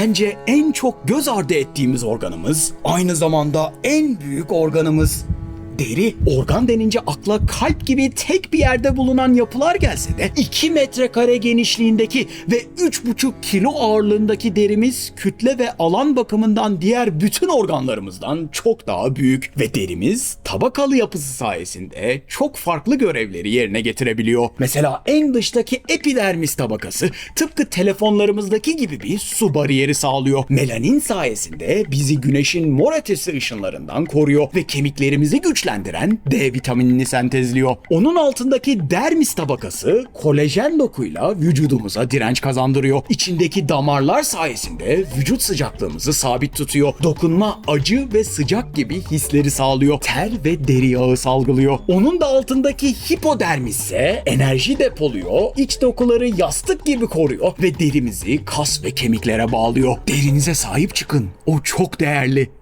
bence en çok göz ardı ettiğimiz organımız, aynı zamanda en büyük organımız. Deri, organ denince akla kalp gibi tek bir yerde bulunan yapılar gelse de 2 metrekare genişliğindeki ve 3,5 kilo ağırlığındaki derimiz kütle ve alan bakımından diğer bütün organlarımızdan çok daha büyük ve derimiz tabakalı yapısı sayesinde çok farklı görevleri yerine getirebiliyor. Mesela en dıştaki epidermis tabakası tıpkı telefonlarımızdaki gibi bir su bariyeri sağlıyor. Melanin sayesinde bizi güneşin mor ötesi ışınlarından koruyor ve kemiklerimizi güçlendiren D vitaminini sentezliyor. Onun altındaki dermis tabakası kolajen dokuyla vücudumuza direnç kazandırıyor. İçindeki damarlar sayesinde vücut sıcaklığımızı sabit tutuyor. Dokunma, acı ve sıcak gibi hisleri sağlıyor. Ter ve deri yağı salgılıyor. Onun da altındaki hipodermis ise enerji depoluyor, iç dokuları yastık gibi koruyor ve derimizi kas ve kemiklere bağlıyor. Derinize sahip çıkın. O çok değerli.